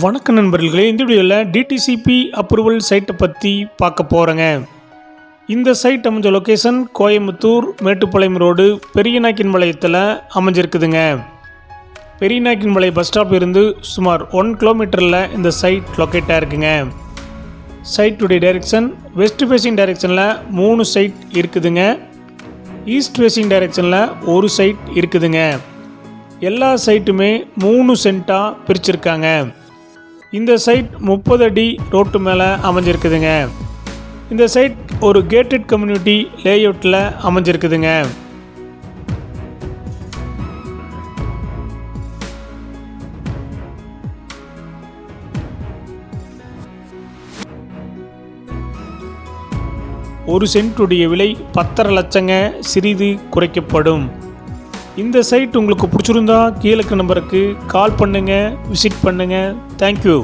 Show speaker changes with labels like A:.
A: வணக்க நண்பர்களே இந்த வீடியோவில் டிடிசிபி அப்ரூவல் சைட்டை பற்றி பார்க்க போகிறேங்க இந்த சைட் அமைஞ்ச லொக்கேஷன் கோயம்புத்தூர் மேட்டுப்பாளையம் ரோடு பெரியநாக்கின் பாளையத்தில் அமைஞ்சிருக்குதுங்க. பெரியநாக்கின் பாளையம் பஸ் ஸ்டாப் இருந்து சுமார் ஒன் கிலோமீட்டரில் இந்த சைட் லொக்கேட்டாக இருக்குங்க சைட்டுடைய டைரெக்ஷன் வெஸ்ட் ஃபேசிங் டைரெக்ஷனில் மூணு சைட் இருக்குதுங்க. ஈஸ்ட் ஃபேசிங் டைரெக்ஷனில் ஒரு சைட் இருக்குதுங்க. எல்லா சைட்டுமே மூணு சென்ட்டாக பிரிச்சிருக்காங்க. இந்த சைட் முப்பது அடி ரோட்டு மேலே அமைஞ்சிருக்குதுங்க. இந்த சைட் ஒரு கேட்டட் கம்யூனிட்டி லேஅவுட்டில் அமைஞ்சிருக்குதுங்க. ஒரு சென்ட்டுடைய விலை பத்தரை லட்சங்க சிறிது குறைக்கப்படும். இந்த சைட் உங்களுக்கு பிடிச்சிருந்தா கீழக்கு நம்பருக்கு கால் பண்ணுங்கள் விசிட் பண்ணுங்கள் தேங்க்யூ